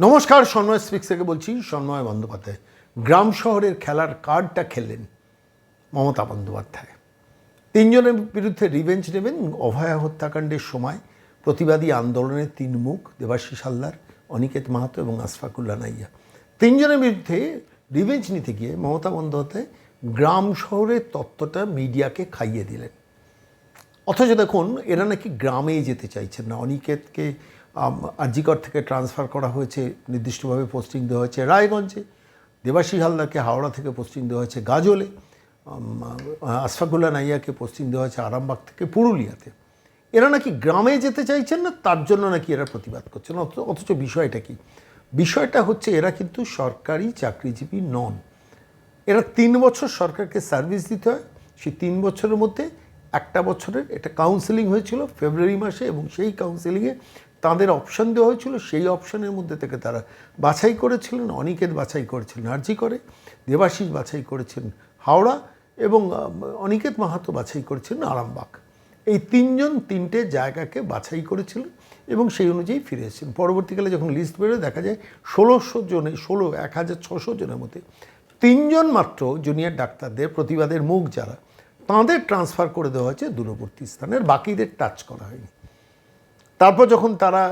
নমস্কার, সন্ময় স্পিক্স থেকে বলছি, সন্ময় বন্দ্যোপাধ্যায়। গ্রাম শহরের খেলার কার্ডটা খেললেন মমতা বন্দ্যোপাধ্যায়। তিনজনের বিরুদ্ধে রিভেঞ্জ নেবেন অভয়া হত্যাকাণ্ডের সময়, প্রতিবাদী আন্দোলনের তিন মুখ, দেবাশিস হালদার, অনিকেত মাহাতো এবং আশফাকুল্লা নাইয়া। তিনজনের বিরুদ্ধে রিভেঞ্জ নিতে গিয়ে মমতা বন্দ্যোপাধ্যায় গ্রাম শহরের তত্ত্বটা মিডিয়াকে খাইয়ে দিলেন। অথচ দেখুন, এরা নাকি গ্রামেই যেতে চাইছেন না। অনিকেতকে আরজিকর থেকে ট্রান্সফার করা হয়েছে, নির্দিষ্টভাবে পোস্টিং দেওয়া হয়েছে রায়গঞ্জে দেবাশী হালদারকে হাওড়া থেকে পোস্টিং দেওয়া হয়েছে গাজলে আশফাকুল্লা নাইয়াকে পোস্টিং দেওয়া হয়েছে আরামবাগ থেকে পুরুলিয়াতে। এরা নাকি গ্রামে যেতে চাইছেন না? তার জন্য নাকি এরা প্রতিবাদ করছেন? অথচ বিষয়টা কি? বিষয়টা হচ্ছে, এরা কিন্তু সরকারি চাকরিজীবী নন। এরা তিন বছর সরকারকে সার্ভিস দিতে হয়। সেই তিন বছরের মধ্যে একটা বছরের এটা কাউন্সেলিং হয়েছিল ফেব্রুয়ারি মাসে, এবং সেই কাউন্সেলিংয়ে তাদের অপশন দেওয়া হয়েছিল, সেই অপশনের মধ্যে থেকে তারা বাছাই করেছিলেন, অনিকেত বাছাই করেছিলেন, আরজি করে, দেবাশিস বাছাই করেছেন হাওড়া এবং অনিকেত মাহাতো বাছাই করেছিলেন আরামবাগ। এই তিনজন তিনটে জায়গাকে বাছাই করেছিলেন এবং সেই অনুযায়ী ফিরে এসেছেন। পরবর্তীকালে যখন লিস্ট বেরোয়, দেখা যায় ষোলোশো জনে, ষোলো, এক হাজার ছশো জনের মধ্যে তিনজন মাত্র জুনিয়র ডাক্তারদের প্রতিবাদের মুখ যারা, তাঁদের ট্রান্সফার করে দেওয়া হয়েছে দূরবর্তী স্থানের বাকিদের টাচ করা হয়নি। তারপর যখন তারা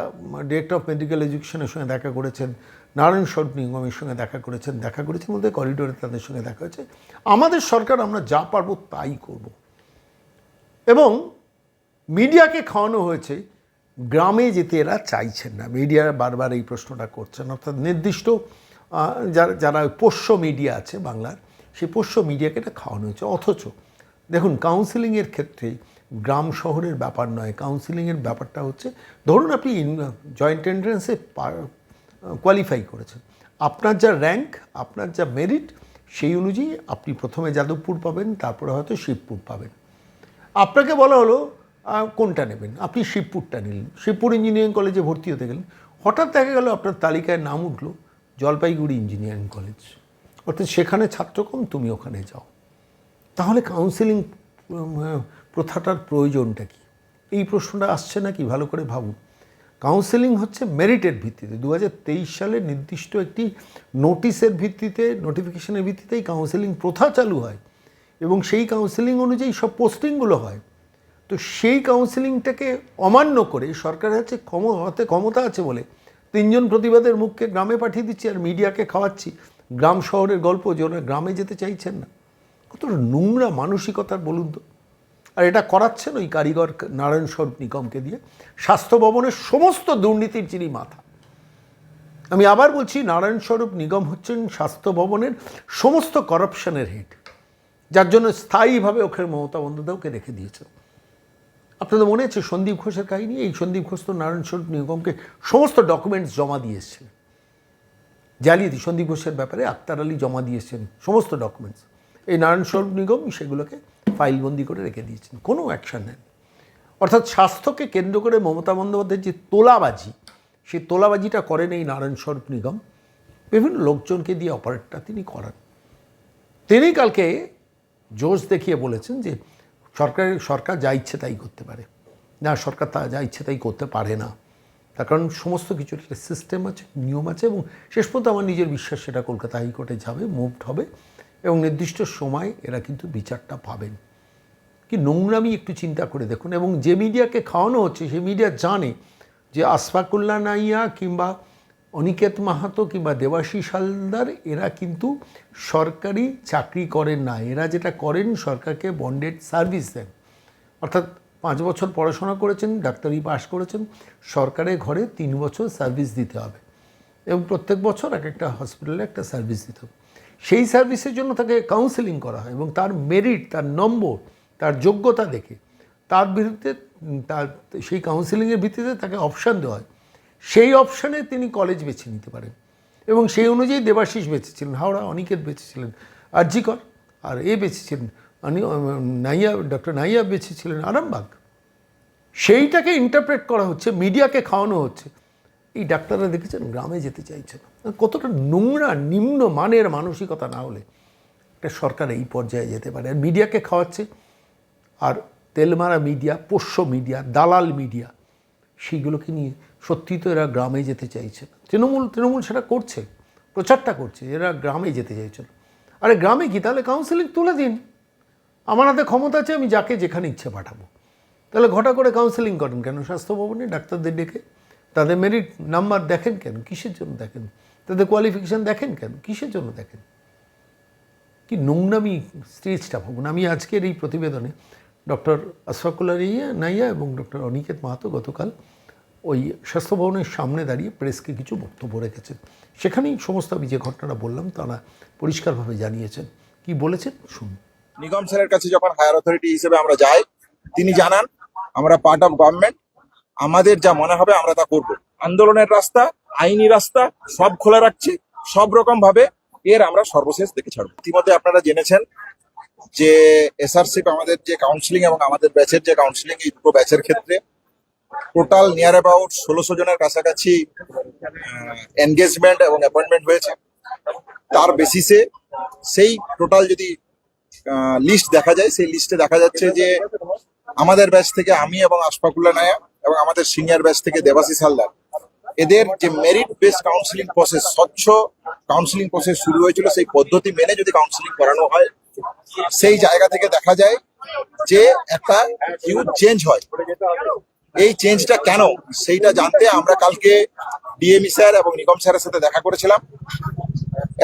ডিরেক্টর অফ মেডিকেল এডুকেশনের সঙ্গে দেখা করেছেন, নারায়ণ স্বরূপ নিগমের সঙ্গে দেখা করেছেন দেখা করেছেন বলতে করিডোরে তাদের সঙ্গে দেখা হয়েছে, আমাদের সরকার আমরা যা পারব তাই করব। এবং মিডিয়াকে খাওয়ানো হয়েছে, গ্রামে যেতে এরা চাইছেন না। মিডিয়া বারবার এই প্রশ্নটা করছেন, অর্থাৎ নির্দিষ্ট যারা যারা পোষ্য মিডিয়া আছে বাংলার, সেই পোষ্য মিডিয়াকে এটা খাওয়ানো হয়েছে। অথচ দেখুন কাউন্সিলিংয়ের ক্ষেত্রে গ্রাম শহরের ব্যাপার নয় কাউন্সিলিংয়ের ব্যাপারটা হচ্ছে, ধরুন আপনি জয়েন্ট এন্ট্রান্সে কোয়ালিফাই করেছেন। আপনার যা র্যাঙ্ক আপনার যা মেরিট সেই অনুযায়ী আপনি প্রথমে যাদবপুর পাবেন, তারপরে হয়তো শিবপুর পাবেন। আপনাকে বলা হলো কোনটা নেবেন? আপনি শিবপুরটা নিলেন। শিবপুর ইঞ্জিনিয়ারিং কলেজে ভর্তি হতে গেলেন। হঠাৎ দেখা গেল আপনার তালিকায় নাম উঠল, জলপাইগুড়ি ইঞ্জিনিয়ারিং কলেজ অর্থাৎ সেখানে ছাত্র কম তুমি ওখানে যাও। তাহলে কাউন্সেলিং প্রথাটার প্রয়োজনটা কি? এই প্রশ্নটা আসছে না কি ভালো করে ভাবুন। কাউন্সেলিং হচ্ছে মেরিটের ভিত্তিতে। দু হাজার তেইশ সালে নির্দিষ্ট একটি নোটিশের ভিত্তিতে নোটিফিকেশনের ভিত্তিতেই কাউন্সেলিং প্রথা চালু হয় এবং সেই কাউন্সেলিং অনুযায়ী সব পোস্টিংগুলো হয়। তো সেই কাউন্সেলিংটাকে অমান্য করে সরকারের হচ্ছে ক্ষম হাতে ক্ষমতা আছে বলে তিনজন প্রতিবাদের মুখকে গ্রামে পাঠিয়ে দিচ্ছি আর মিডিয়াকে খাওয়াচ্ছি। গ্রাম শহরের গল্প, যে ওরা গ্রামে যেতে চাইছেন না। কত নোংরা মানসিকতার বলুন তো। আর এটা করাচ্ছেন ওই কারিগর নারায়ণ স্বরূপ নিগমকে দিয়ে। স্বাস্থ্য ভবনের সমস্ত দুর্নীতির যিনি মাথা। আমি আবার বলছি, নারায়ণ স্বরূপ নিগম হচ্ছেন স্বাস্থ্য ভবনের সমস্ত করাপশনের হেড যার জন্য স্থায়ীভাবে ওখানে মমতা বন্দ্যোপাধ্যায়কে রেখে দিয়েছে আপনাদের মনে আছে সন্দীপ ঘোষের কাহিনী? এই সন্দীপ ঘোষ তো নারায়ণ স্বরূপ নিগমকে সমস্ত ডকুমেন্টস জমা দিয়ে এসেছিলেন জালিয়াতি, সন্দীপ ঘোষের ব্যাপারে আক্তার আলী জমা দিয়েছেন সমস্ত ডকুমেন্টস এই নারায়ণ স্বরূপ নিগম সেগুলোকে ফাইলবন্দি করে রেখে দিয়েছেন, কোনো অ্যাকশন নেন। অর্থাৎ স্বাস্থ্যকে কেন্দ্র করে মমতা বন্দ্যোপাধ্যায়ের যে তোলাবাজি সেই তোলাবাজিটা করেন এই নারায়ণ স্বরূপ নিগম। বিভিন্ন লোকজনকে দিয়ে অপারেটটা তিনি করান। তিনি কালকে জোশ দেখিয়ে বলেছেন যে সরকারের সরকার যা ইচ্ছে তাই করতে পারে। না, সরকার তা, যা ইচ্ছে তাই করতে পারে না। তার কারণ সমস্ত কিছুর একটা সিস্টেম আছে, নিয়ম আছে এবং শেষ পর্যন্ত আমার নিজের বিশ্বাস সেটা কলকাতা হাইকোর্টে যাবে মুভড হবে এবং নির্দিষ্ট সময় এরা কিন্তু বিচারটা পাবেন। কি নোংরামি একটু চিন্তা করে দেখুন। এবং যে মিডিয়াকে খাওয়ানো হচ্ছে সেই মিডিয়া জানে যে আসফাকুল্লা নাইয়া কিংবা অনিকেত মাহাতো কিংবা দেবাশিস হালদার এরা কিন্তু সরকারি চাকরি করেন না। এরা যেটা করেন, সরকারকে বন্ডেড সার্ভিস দেন। অর্থাৎ পাঁচ বছর পড়াশোনা করেছেন, ডাক্তারি পাশ করেছেন, সরকারের ঘরে তিন বছর সার্ভিস দিতে হবে। এবং প্রত্যেক বছর এক একটা হসপিটালে একটা সার্ভিস দিতে হবে। সেই সার্ভিসের জন্য তাকে কাউন্সেলিং করা হয় এবং তার মেরিট তার নম্বর তার যোগ্যতা দেখে। তার বিরুদ্ধে তার, সেই কাউন্সিলিংয়ের ভিত্তিতে তাকে অপশান দেওয়া হয়। সেই অপশানে তিনি কলেজ বেছে নিতে পারেন এবং সেই অনুযায়ী দেবাশিস বেঁচেছিলেন, হাওড়া অনিকেত বেঁচেছিলেন, আরজিকর, আর এ বেঁচেছিলেন নাইয়া ডক্টর নাইয়া বেঁচেছিলেন, আরামবাগ। সেইটাকে ইন্টারপ্রেট করা হচ্ছে মিডিয়াকে খাওয়ানো হচ্ছে। এই ডাক্তাররা দেখেছেন, গ্রামে যেতে চাইছে না। কতটা নোংরা, নিম্ন মানের মানসিকতা না হলে একটা সরকার এই পর্যায়ে যেতে পারে। আর মিডিয়াকে খাওয়াচ্ছে আর তেলমারা মিডিয়া, পোষ্য মিডিয়া, দালাল মিডিয়া, সেইগুলোকে নিয়ে সত্যি তো এরা গ্রামে যেতে চাইছে না। তৃণমূল তৃণমূল সেটা করছে, প্রচারটা করছে, এরা গ্রামে যেতে চাইছে না। আরে গ্রামে কি? তাহলে কাউন্সিলিং তুলে দিন। আমার হাতে ক্ষমতা আছে, আমি যাকে যেখানে ইচ্ছে পাঠাবো। তাহলে ঘটা করে কাউন্সেলিং করেন কেন? স্বাস্থ্য ভবনে ডাক্তারদের ডেকে তাদের মেরিট নাম্বার দেখেন কেন? কিসের জন্য দেখেন? তাদের কোয়ালিফিকেশান দেখেন কেন? কিসের জন্য দেখেন? কি নোংরামি স্টেজটা ভাবুন। আমি আজকের এই প্রতিবেদনে ডক্টর আশফাকুল্লা রিয়া নাইয়া এবং ডক্টর অনিকেত মাহাতো গতকাল ওই স্বাস্থ্য ভবনের সামনে দাঁড়িয়ে প্রেসকে কিছু বক্তব্য রেখেছেন। সেখানেই সমস্ত আমি যে ঘটনাটা বললাম তারা পরিষ্কারভাবে জানিয়েছেন। কি বলেছেন? শুনুন। নিগম স্যারের কাছে যখন হায়ার অথরিটি হিসেবে আমরা যাই, তিনি জানান, আমরা পার্ট অফ গভর্নমেন্ট আমাদের যা মনে হবে আমরা তা করব। আন্দোলনের রাস্তা, আইনি রাস্তা, সব খোলা রাখছি, সব রকম ভাবে এর আমরা সর্বশেষ দেখে ছাড়বো। ইতিমধ্যে আপনারা জেনেছেন যে এসআরসিপ আমাদের যে কাউন্সিলিং এবং আমাদের ব্যাচের যে কাউন্সিলিং এই দুটো ব্যাচের ক্ষেত্রে টোটাল নিয়ার অ্যাবাউট ষোলোশো জনের কাছাকাছি এনগেজমেন্ট এবং অ্যাপয়েন্টমেন্ট হয়েছে। তার বেসিসে সেই টোটাল যদি লিস্ট দেখা যায়, সেই লিস্টে দেখা যাচ্ছে যে আমাদের ব্যাচ থেকে আমি এবং আশফাকুল্লা নায়া এবং আমাদের সিনিয়র ব্যাচ থেকে দেবাশিস হালদার। এদের যে মেরিট বেস কাউন্সিলিং প্রসেস স্বচ্ছ কাউন্সিলিং প্রসেস শুরু হয়েছিল, সেই পদ্ধতি মেনে যদি কাউন্সিলিং করানো হয় সেই জায়গা থেকে দেখা যায় যে একটা হিউজ চেঞ্জ হয়। এই চেঞ্জটা কেন? সেইটা জানতে আমরা কালকে ডিএমই স্যার এবং নিগম স্যারের সাথে দেখা করেছিলাম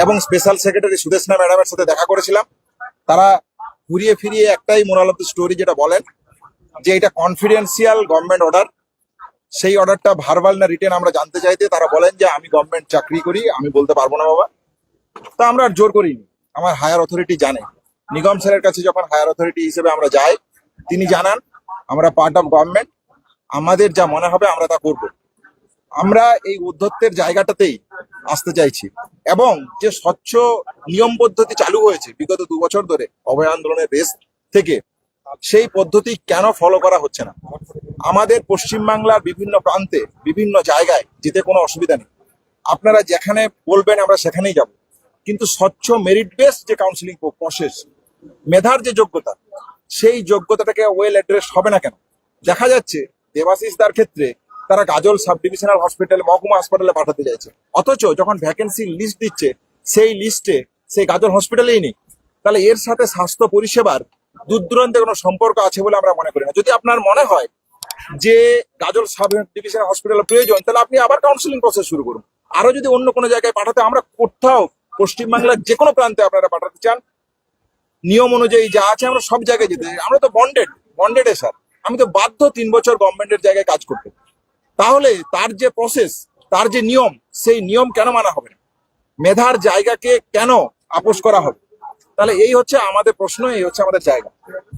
এবং স্পেশাল সেক্রেটারি সুদেশনা ম্যাডামের সাথে দেখা করেছিলাম। তারা ঘুরিয়ে ফিরিয়ে একটাই মোরাল অফ দ্য স্টোরি যেটা বলেন, যে এটা কনফিডেন্সিয়াল গভর্নমেন্ট অর্ডার সেই অর্ডারটা ভার্বাল না রিটেন আমরা জানতে চাইতে, তারা বলেন যে আমি গভর্নমেন্ট চাকরি করি, আমি বলতে পারব না বাবা। তা আমরা আর জোর করিনি। আমার হায়ার অথরিটি জানে। নিগম স্যারের কাছে যখন হায়ার অথরিটি হিসেবে আমরা যাই, তিনি জানান, আমরা পার্ট অফ গভর্নমেন্ট আমাদের যা মনে হবে আমরা তা করব। আমরা এই উদ্ধত্তের জায়গাটাতেই আসতে চাইছি এবং যে স্বচ্ছ নিয়ম পদ্ধতি চালু হয়েছে বিগত দু বছর ধরে অভয় আন্দোলনের বেস থেকে, সেই পদ্ধতি কেন ফলো করা হচ্ছে না? আমাদের পশ্চিমবাংলার বিভিন্ন প্রান্তে, বিভিন্ন জায়গায় যেতে কোনো অসুবিধা নেই। আপনারা যেখানে বলবেন আমরা সেখানেই যাব। কিন্তু স্বচ্ছ মেরিট বেস যে কাউন্সিলিং প্রসেস মেধার যে যোগ্যতা, সেই যোগ্যতাটাকে ওয়েল অ্যাড্রেস হবে না কেন? দেখা যাচ্ছে দেবাশিস দার ক্ষেত্রে তারা গাজল সাব ডিভিশনাল হসপিটাল মহকুমা হাসপাতালে পাঠাতে চাইছে। অথচ যখন ভ্যাকেন্সি লিস্ট দিচ্ছে, সেই লিস্টে সেই গাজল হসপিটালেই নেই। তাহলে এর সাথে স্বাস্থ্য পরিষেবার দূর দূরান্তে কোনো সম্পর্ক আছে বলে আমরা মনে করি না। যদি আপনার মনে হয় যে গাজল সাব ডিভিশনাল হসপিটাল প্রয়োজন, তাহলে আপনি আবার কাউন্সিলিং প্রসেস শুরু করুন। আরও যদি অন্য কোনো জায়গায় পাঠাতে, আমরা কোথাও পশ্চিমবাংলার যে কোনো প্রান্তে আপনারা পাঠাতে চান নিয়ম অনুযায়ী যা আছে আমরা সব জায়গায় যেতে আমরা তো বন্ডেড বন্ডেড স্যার আমি তো বাধ্য তিন বছর গভর্নমেন্টের জায়গায় কাজ করতে। তাহলে তার যে প্রসেস তার যে নিয়ম, সেই নিয়ম কেন মানা হবে না? মেধার জায়গাকে কেন আপোষ করা হবে? তাহলে এই হচ্ছে আমাদের প্রশ্ন, এই হচ্ছে আমাদের জায়গা।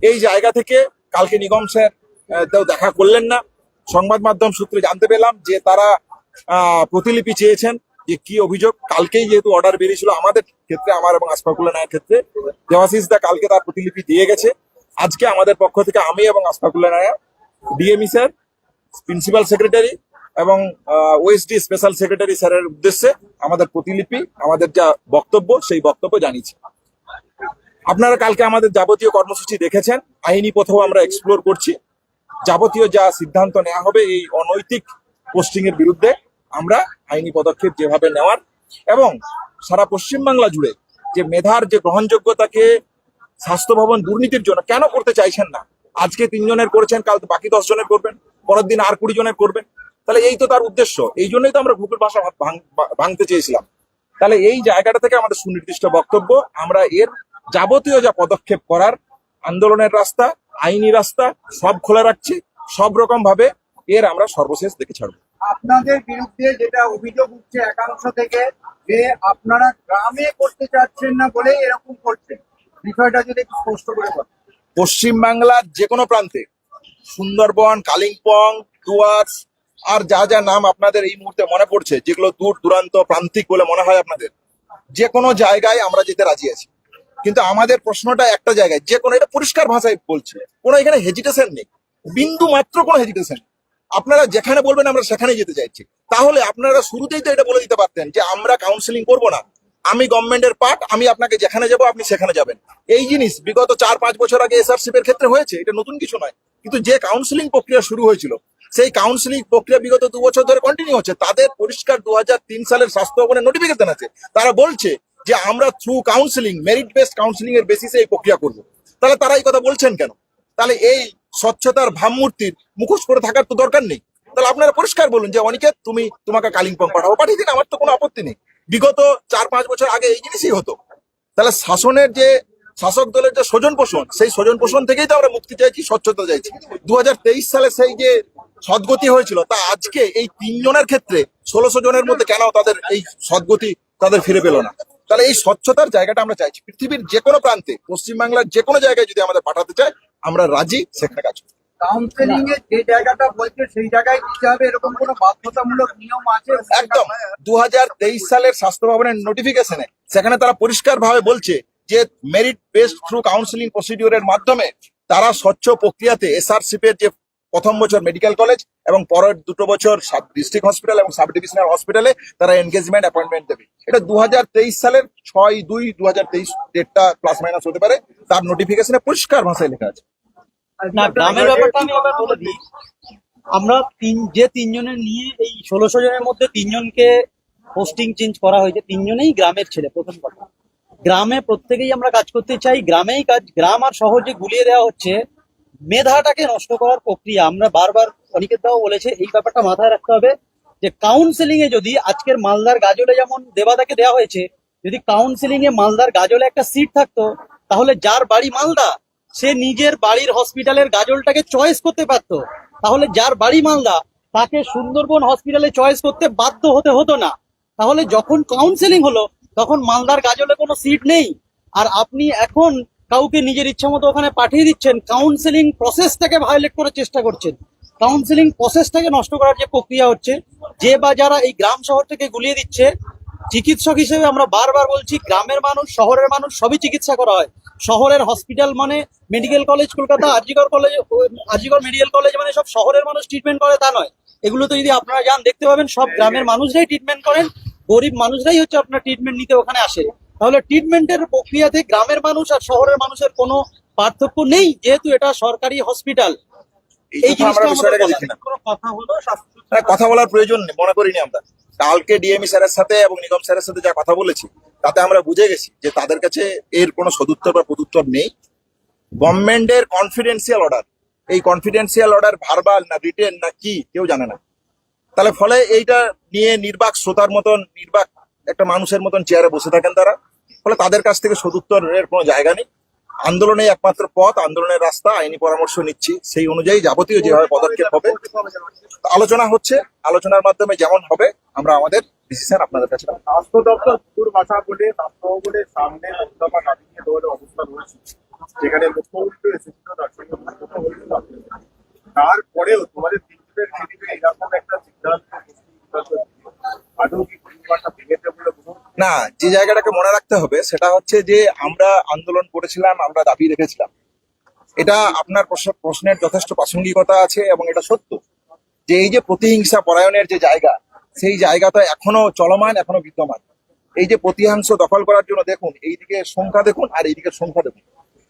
এই জায়গা থেকে কালকে নিগম স্যার দেখা করলেন না। সংবাদ মাধ্যম সূত্রে জানতে পেলাম যে তারা প্রতিলিপি চেয়েছেন। যে কি অভিযোগ? কালকেই যেহেতু অর্ডার বেরিয়েছিল আমাদের ক্ষেত্রে, আমার এবং আসফাকুল্লা নায়ের ক্ষেত্রে দেওয়াশিস দা কালকে তার প্রতিলিপি দিয়ে গেছে। আজকে আমাদের পক্ষ থেকে আমি এবং Asfakulla Naya DME sir principal secretary এবং ওএসডি স্পেশাল সেক্রেটারি স্যারের উদ্দেশ্যে আমাদের প্রতিলিপি, আমাদের যা বক্তব্য, সেই বক্তব্য জানিয়েছি। আপনারা কালকে আমাদের যাবতীয় কর্মসূচি দেখেছেন, আইনি পথেও আমরা এক্সপ্লোর করছি। যাবতীয় যা সিদ্ধান্ত নেওয়া হবে এই অনৈতিক পোস্টিং এর বিরুদ্ধে আমরা আইনি পদক্ষেপ যেভাবে নেওয়ার এবং সারা পশ্চিমবাংলা জুড়ে যে মেধার যে গ্রহণযোগ্যতাকে স্বাস্থ্য ভবন দুর্নীতির জন্য কেন করতে চাইছেন না? আজকে তিনজনের করেছেন, কাল বাকি দশ জনের করবেন পরের দিন আর কুড়ি জনের করবেন। তাহলে এই তো তার উদ্দেশ্য। এই জন্যই তো আমরা গ্রুপের ভাষা ভাঙ- ভাঙ- ভাঙতে চেয়েছিলাম। তাহলে এই জায়গাটা থেকে আমাদের সুনির্দিষ্ট বক্তব্য, আমরা এর যাবতীয় যা পদক্ষেপ করার আন্দোলনের রাস্তা, আইনি রাস্তা সব খোলা রাখছি, সব রকম ভাবে এর আমরা সর্বশেষ দেখে ছাড়বো। আপনাদের বিরুদ্ধে যেটা অভিযোগ উঠছে একাংশ থেকে যে আপনারা গ্রামে করতে চাচ্ছেন না বলে এরকম করছেন বিষয়টা যদি একটু স্পষ্ট করে বলেন। পশ্চিমবাংলার যে কোনো প্রান্তে, সুন্দরবন, কালিম্পং, ডুয়ার্স, আর যা যা নাম আপনাদের এই মুহূর্তে মনে পড়ছে, যেগুলো দূর দূরান্ত প্রান্তিক বলে মনে হয় আপনাদের, যে কোনো জায়গায় আমরা যেতে রাজি আছি। কিন্তু আমাদের প্রশ্নটা একটা জায়গায়, যে কোনো, এটা পরিষ্কার ভাষায় বলছে, কোনো এখানে হেজিটেশন নেই। বিন্দু মাত্র কোনো হেজিটেশন আপনারা যেখানে বলবেন আমরা সেখানে যেতে চাইছি। তাহলে আপনারা শুরুতেই তো এটা বলে দিতে পারতেন যে আমরা কাউন্সিলিং করব না। আমি গভর্নমেন্টের পার্ট আমি আপনাকে যেখানে যাব আপনি সেখানে যাবেন। এই জিনিস বিগত চার, পাঁচ বছর আগে এসআরসিপ এর ক্ষেত্রে হয়েছে, এটা নতুন কিছু নয়। কিন্তু যে কাউন্সিলিং প্রক্রিয়া শুরু হয়েছিল, সেই কাউন্সিলিং প্রক্রিয়া বিগত দু বছর ধরে কন্টিনিউ হচ্ছে। তাদের পরিষ্কার দু হাজার তিন সালের স্বাস্থ্য ভবনের নোটিফিকেশন আছে। তারা বলছে যে আমরা through counselling merit based counselling এর বেসিসে এই প্রক্রিয়া করব। তাহলে তারা এই কথা বলছেন কেন? তাহলে এই স্বচ্ছতার ভাবমূর্তির মুখোশ করে থাকার তো দরকার নেই। তাহলে আপনারা পরিষ্কার বলুন যে অনিকেত তুমি তোমাকে কালিম্পং পাঠাবো পাঠিয়ে দিন, আমার তো কোনো আপত্তি নেই। বিগত চার পাঁচ বছর আগে এই জিনিসই হতো। তাহলে শাসনের যে, শাসক দলের যে স্বজন পোষণ, সেই স্বজন পোষণ থেকেই তো আমরা মুক্তি চাইছি, স্বচ্ছতা চাইছি। দু হাজার তেইশ সালে সেই যে সদ্গতি হয়েছিল, তা আজকে এই তিনজনের ক্ষেত্রে ষোলোশো জনের মধ্যে কেন তাদের এই সদ্গতি তাদের ফিরে পেল না? তাহলে এই স্বচ্ছতার জায়গাটা আমরা চাইছি। পৃথিবীর যে কোনো প্রান্তে, পশ্চিমবাংলার যে কোনো জায়গায় যদি আমাদের পাঠাতে চায় আমরা রাজি সেখানে কাজ করব। কাউন্সেলিং এর যে জায়গাটা বলছে সেই জায়গায় দিতে হবে এরকম কোনো বাধ্যতামূলক নিয়ম আছে? একদম। সালের স্বাস্থ্য ভবনের নোটিফিকেশনে সেখানে তারা পরিষ্কার ভাবে বলছে যে মেরিট বেসড থ্রু কাউন্সিলিং প্রসিডিওরের মাধ্যমে তারা স্বচ্ছ প্রক্রিয়াতে এসআরসিপি এর যে প্রথম বছর মেডিকেল কলেজ এবং পরের দুটো বছর সাব ডিস্ট্রিক্ট হসপিটাল এবং সাব ডিভিশনাল হসপিটালে তারা এনগেজমেন্ট অ্যাপয়েন্টমেন্ট দেবে। এটা দু হাজার তেইশ সালের ছয় দুই দু ডেটটা প্লাস মাইনাস হতে পারে। তার নোটিফিকেশনে পরিষ্কার ভাষায় লেখা আছে। না গ্রামের ব্যাপারটা আমি বলে দিই। আমরা তিন যে তিনজনের নিয়ে এই ষোলোশো জনের মধ্যে তিনজনকে পোস্টিং চেঞ্জ করা হয়েছে তিনজনেই গ্রামের ছেলে প্রথম কথা। গ্রামে প্রত্যেকেই আমরা কাজ করতে চাই গ্রামেই কাজ গ্রাম আর শহর যে গুলিয়ে দেওয়া হচ্ছে মেধাটাকে নষ্ট করার প্রক্রিয়া। আমরা বারবার অনিকেত দাও বলেছে এই ব্যাপারটা মাথায় রাখতে হবে যে কাউন্সেলিং এ যদি আজকের মালদার গাজলে যেমন দেবাদাকে দেওয়া হয়েছে যদি কাউন্সেলিং এ মালদার গাজলে একটা সিট থাকতো তাহলে যার বাড়ি মালদা সে নিজের বাড়ির হসপিটালের গাজলটাকে চয়েস করতে পারতো। তাহলে যার বাড়ি মালদা, তাকে সুন্দরবন হসপিটালে চয়েস করতে বাধ্য হতে হতো না। তাহলে যখন কাউন্সেলিং হলো, তখন মালদার গাজলে কোনো সিট নেই। আর আপনি এখন কাউকে নিজের ইচ্ছা মতো ওখানে পাঠিয়ে দিচ্ছেন কাউন্সেলিং প্রসেসটাকে ভায়োলেট করার চেষ্টা করছেন। কাউন্সেলিং প্রসেসটাকে নষ্ট করার যে প্রক্রিয়া হচ্ছে, যে বা যারা এই গ্রাম শহর থেকে গুলিয়ে দিচ্ছে চিকিৎসক হিসেবে আমরা বারবার বলছি, গ্রামের মানুষ, শহরের মানুষ সবই চিকিৎসা করা হয়। শহরের হসপিটাল মানে মেডিকেল কলেজ কলকাতা আজিগর কলেজ আজিগর মেডিকেল কলেজ মানে সব শহরের মানুষ ট্রিটমেন্ট করে, তা নয়। এগুলোতে যদি আপনারা যান, দেখতে পাবেন সব গ্রামের মানুষরাই ট্রিটমেন্ট করেন, গরিব মানুষরাই হচ্ছে আপনার ট্রিটমেন্ট নিতে ওখানে আসে। তাহলে ট্রিটমেন্টের প্রক্রিয়াতে গ্রামের মানুষ আর শহরের মানুষের কোনো পার্থক্য নেই, যেহেতু এটা সরকারি হসপিটাল এই কথা আমরা হলো বলার প্রয়োজন নেই, মনে করিনি আমরা। কালকে ডিএমই স্যারের সাথে এবং নিগম স্যারের সাথে যা কথা বলেছি তাতে আমরা বুঝে গেছি যে তাদের কাছে এর কোনো সদুত্তর বা প্রদুত্তর নেই। গভর্নমেন্টের কনফিডেন্সিয়াল অর্ডার এই কনফিডেন্সিয়াল অর্ডার ভার্বাল না রিটেন না কি কেউ জানে না। তাহলে ফলে এইটা নিয়ে নির্বাক শ্রোতার মতন নির্বাক একটা মানুষের মতন চেয়ারে বসে থাকেন তারা। ফলে তাদের কাছ থেকে সদুত্তরের কোনো জায়গা নেই। আন্দোলনে একমাত্র পথ, আন্দোলনের রাস্তা, আইনি পরামর্শ নিচ্ছি। সেই অনুযায়ী যাবতীয় যেভাবে পদক্ষেপ হবে, আলোচনা হচ্ছে। আলোচনার মাধ্যমে যেমন হবে, আমরা আমাদের ডিসিশন আপনাদের কাছে স্বাস্থ্য দপ্তর বলে সামনে মোস্তফা নাবিকে দৌড়ে অবস্থা রয়েছে। যেখানে মুখ্যমন্ত্রী এসেছিল তারপরেও তোমাদের তিনজনের এরকম একটা সিদ্ধান্ত আদৌ কি বলে? না, যে জায়গাটাকে মনে রাখতে হবে সেটা হচ্ছে যে আমরা আন্দোলন করেছিলাম, আমরা দাবি রেখেছিলাম। এটা আপনার প্রশ্ন- প্রশ্নের যথেষ্ট প্রাসঙ্গিকতা আছে এবং এটা সত্য। যে এই যে প্রতিহিংসা পরায়ণের যে জায়গা, সেই জায়গাটা এখনও চলমান এখনও বিদ্যমান। এই যে প্রতিহাংশ দখল করার জন্য দেখুন এইদিকে সংখ্যা দেখুন আর এইদিকে সংখ্যা দেখুন।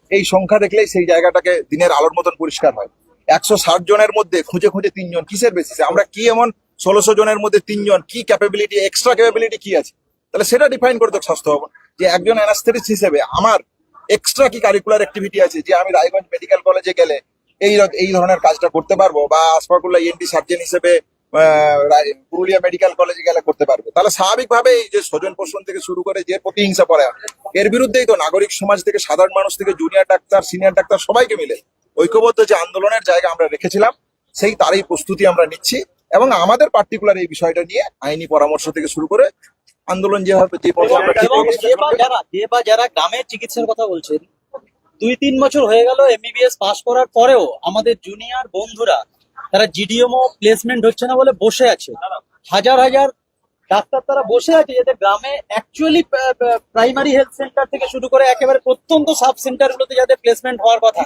এই সংখ্যা দেখলেই সেই জায়গাটাকে দিনের আলোর মতন পরিষ্কার হয়। একশো ষাট জনের মধ্যে খুঁজে খুঁজে তিনজন, কিসের বেসিসে আমরা কি এমন ষোলোশো জনের মধ্যে তিনজন, কি ক্যাপাবিলিটি এক্সট্রা ক্যাপাবিলিটি কি আছে? তাহলে সেটা ডিফাইন করে তো স্বাস্থ্য ভবন। যে একজন অ্যানাস্থেটিস্ট হিসেবে আমার এক্সট্রা কি কারিকুলার অ্যাক্টিভিটি আছে? যে আমি রায়গঞ্জ মেডিকেল কলেজে গেলে এই এই ধরনের কাজটা করতে পারব বা আসফাকুল্লাহ ইএনটি সার্জন হিসেবে পুরুলিয়া মেডিকেল কলেজে গেলে করতে পারবে। তাহলে স্বাভাবিকভাবে এই যে স্বজন পোষণ থেকে শুরু করে যে প্রতিহিংসা পড়ে এর বিরুদ্ধেই তো নাগরিক সমাজ থেকে সাধারণ মানুষ থেকে জুনিয়র ডাক্তার সিনিয়র ডাক্তার সবাইকে মিলে ঐক্যবদ্ধ যে আন্দোলনের জায়গা আমরা রেখেছিলাম, সেই তারই প্রস্তুতি আমরা নিচ্ছি এবং আমাদের পার্টিকুলার এই বিষয়টা নিয়ে আইনি পরামর্শ থেকে শুরু করে আন্দোলন যেভাবে যে যে বা যারা গ্রামের চিকিৎসার কথা বলছেন দুই তিন বছর হয়ে গেল এমবিবিএস পাস করার পরেও আমাদের জুনিয়র বন্ধুরা তারা জিডিএমও প্লেসমেন্ট হচ্ছে না বলে বসে আছে। হাজার হাজার ডাক্তার তারা বসে আছে যাদের গ্রামে অ্যাকচুয়ালি প্রাইমারি হেলথ সেন্টার থেকে শুরু করে একেবারে প্রত্যন্ত সাব সেন্টার গুলোতে যাদের প্লেসমেন্ট হওয়ার কথা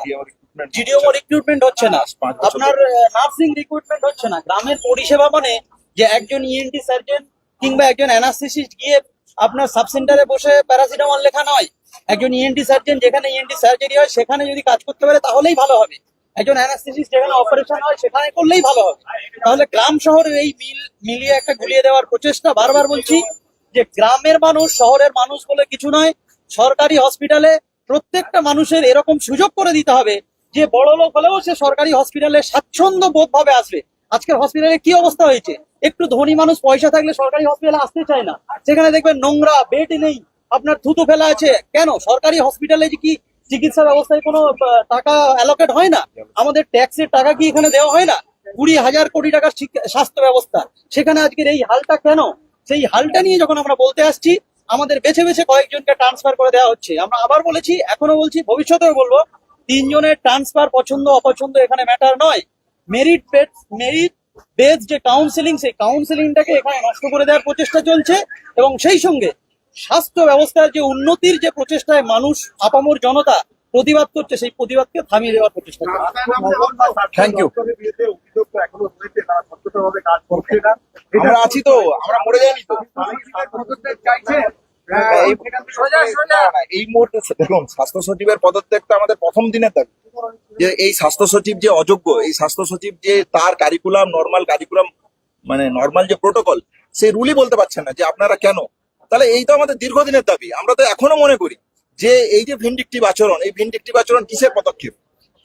জিডিএমও রিক্রুটমেন্ট হচ্ছে। না। আপনার নার্সিং রিক্রুটমেন্ট হচ্ছে না। গ্রামের পরিষেবা মানে যে একজন ইএনটি সার্জন কিংবা একজন অ্যানাস্থেসিস্ট গিয়ে আপনার সাব সেন্টারে বসে প্যারাসিটামল লেখা নয়। একজন ইএনটি সার্জন যেখানে ইএনটি সার্জারি হয়, সেখানে যদি কাজ করতে পারে, তাহলেই ভালো হবে। একজন অ্যানাস্থেসিস্ট যেখানে অপারেশন হয়, সেখানে করলেই ভালো হবে। তাহলে গ্রাম শহরের এই মিল, মিলিয়ে একটা গুলিয়ে দেওয়ার প্রচেষ্টা বারবার বলছি যে গ্রামের মানুষ, শহরের মানুষ বলে কিছু নয়। সরকারি হসপিটালে প্রত্যেকটা মানুষের এরকম সুযোগ করে দিতে হবে যে বড় লোক হলেও সে সরকারি হসপিটালে স্বাচ্ছন্দ্য বোধ ভাবে আসবে। আজকের হসপিটালে কি অবস্থা হয়েছে? একটু ধনী মানুষ পয়সা থাকলে সরকারি হসপিটালে আসতে চায় না। সেখানে দেখবেন নোংরা বেড নেই, আপনার থুতু ফেলা আছে। কেন? সরকারি হসপিটালে কি চিকিৎসা ব্যবস্থায় কোনো টাকা অ্যালোকেট হয় না? আমাদের ট্যাক্সের টাকা কি এখানে দেওয়া হয় না? কুড়ি হাজার কোটি টাকার স্বাস্থ্য ব্যবস্থা। সেখানে আজকের এই হালটা কেন? সেই হালটা নিয়ে যখন আমরা বলতে আসছি, আমাদের বেছে বেছে কয়েকজনকে ট্রান্সফার করে দেওয়া হচ্ছে। আমরা আবার বলেছি, এখনও বলছি, ভবিষ্যতেও বলব, তিনজনের ট্রান্সফার পছন্দ, অপছন্দ এখানে ম্যাটার নয়। মেরিট মেরিট বেস যে কাউন্সিলিং সেই কাউন্সিলিংটাকে এখানে নষ্ট করে দেওয়ার প্রচেষ্টা চলছে এবং সেই সঙ্গে স্বাস্থ্য ব্যবস্থার যে উন্নতির যে প্রচেষ্টায় মানুষ আপামর জনতা প্রতিবাদ করছে সেই প্রতিবাদকে থামিয়ে দেওয়ার প্রচেষ্টা করছে না। আমরা আছি তো আমরা মরে যাইনি তো। এই মুহূর্তে দেখুন স্বাস্থ্য সচিবের পদত্যাগটা আমাদের প্রথম দিনের দাবি। যে এই স্বাস্থ্য সচিব যে অযোগ্য এই স্বাস্থ্য সচিব যে তার কারিকুলাম নর্মাল কারিকুলাম মানে নর্মাল যে প্রোটোকল সেই রুলই বলতে পারছেন না যে আপনারা কেন? তাহলে এই তো আমাদের দীর্ঘদিনের দাবি। আমরা তো এখনও মনে করি যে এই যে ভিন্ডিকটিভ আচরণ এই ভিন্ডিকটিভ আচরণ কিসের পদক্ষেপ?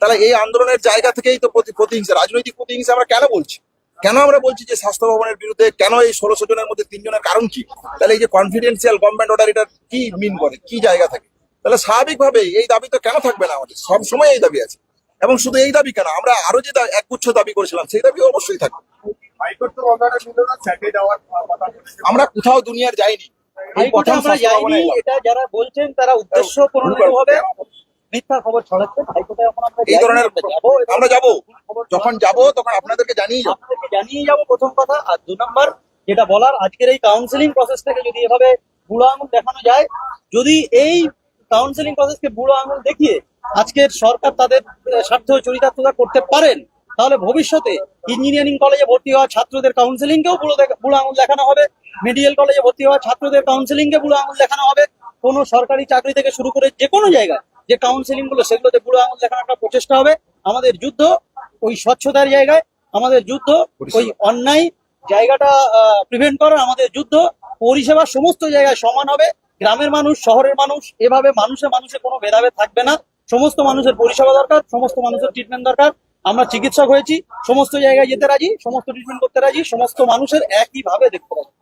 তাহলে এই আন্দোলনের জায়গা থেকেই তো প্রতি- প্রতিহিংসা রাজনৈতিক প্রতিহিংসা আমরা কেন বলছি? কেন আমরা বলছি যে স্বাস্থ্য ভবনের বিরুদ্ধে কেন এই ষোলোশো জনের মধ্যে তিনজনের কারণ কি? তাহলে এই যে কনফিডেন্সিয়াল গভর্নমেন্ট অর্ডার এটা কি মিন করে? কি জায়গা থাকে? তাহলে স্বাভাবিকভাবে এই দাবি তো কেন থাকবে না আমাদের? সব সময় এই দাবি আছে। এবং শুধু এই দাবি কেন? আমরা আরও যে একগুচ্ছ দাবি করেছিলাম সেই দাবি অবশ্যই থাকবে। কথা আমরা কোথাও দুনিয়ার যাইনি। এই প্রথম আমরা যাইনি এটা যারা বলছেন তারা উদ্দেশ্য প্রণোদিত হবে। মিথ্যা খবর ছড়াচ্ছেন হাইকোর্টে এখন আমরা এই ধরনের আমরা যাব এবং আমরা যাব। যখন যাব তখন আপনাদেরকে জানিয়ে যাব। আপনাদেরকে জানিয়ে যাব প্রথম কথা। আর দু নম্বর যেটা বলার আজকের এই কাউন্সিলিং প্রসেসটাকে যদি এভাবে বুড়ো আঙুল দেখানো যায় যদি এই কাউন্সিলিং প্রসেসকে বুড়ো আঙুল দেখিয়ে আজকের সরকার তাদের স্বার্থ চরিতার্থতা করতে পারেন তাহলে ভবিষ্যতে ইঞ্জিনিয়ারিং কলেজে ভর্তি হওয়া ছাত্রদের কাউন্সিলিংকেও বুড়ো বুড়ো আঙুল দেখানো হবে। মেডিকেল কলেজে ভর্তি হওয়া ছাত্রদের কাউন্সিলিংকে বুড়ো আঙুল দেখানো হবে। কোনো সরকারি চাকরি থেকে শুরু করে যে কোনো জায়গায় যে কাউন্সিলিংগুলো সেগুলোতে বুড়ো আঙুল দেখানোর একটা প্রচেষ্টা হবে। আমাদের যুদ্ধ ওই স্বচ্ছতার জায়গায় আমাদের যুদ্ধ ওই অন্যায় জায়গাটা প্রিভেন্ট করার আমাদের যুদ্ধ পরিষেবা সমস্ত জায়গায় সমান হবে। গ্রামের মানুষ শহরের মানুষ এভাবে মানুষে মানুষে কোনো ভেদাভেদ থাকবে না। সমস্ত মানুষের পরিষেবা দরকার সমস্ত মানুষের ট্রিটমেন্ট দরকার। আমরা চিকিৎসক হয়েছি সমস্ত জায়গায় যেতে রাজি সমস্ত ট্রিটমেন্ট করতে রাজি সমস্ত মানুষের একইভাবে দেখতে রাজি।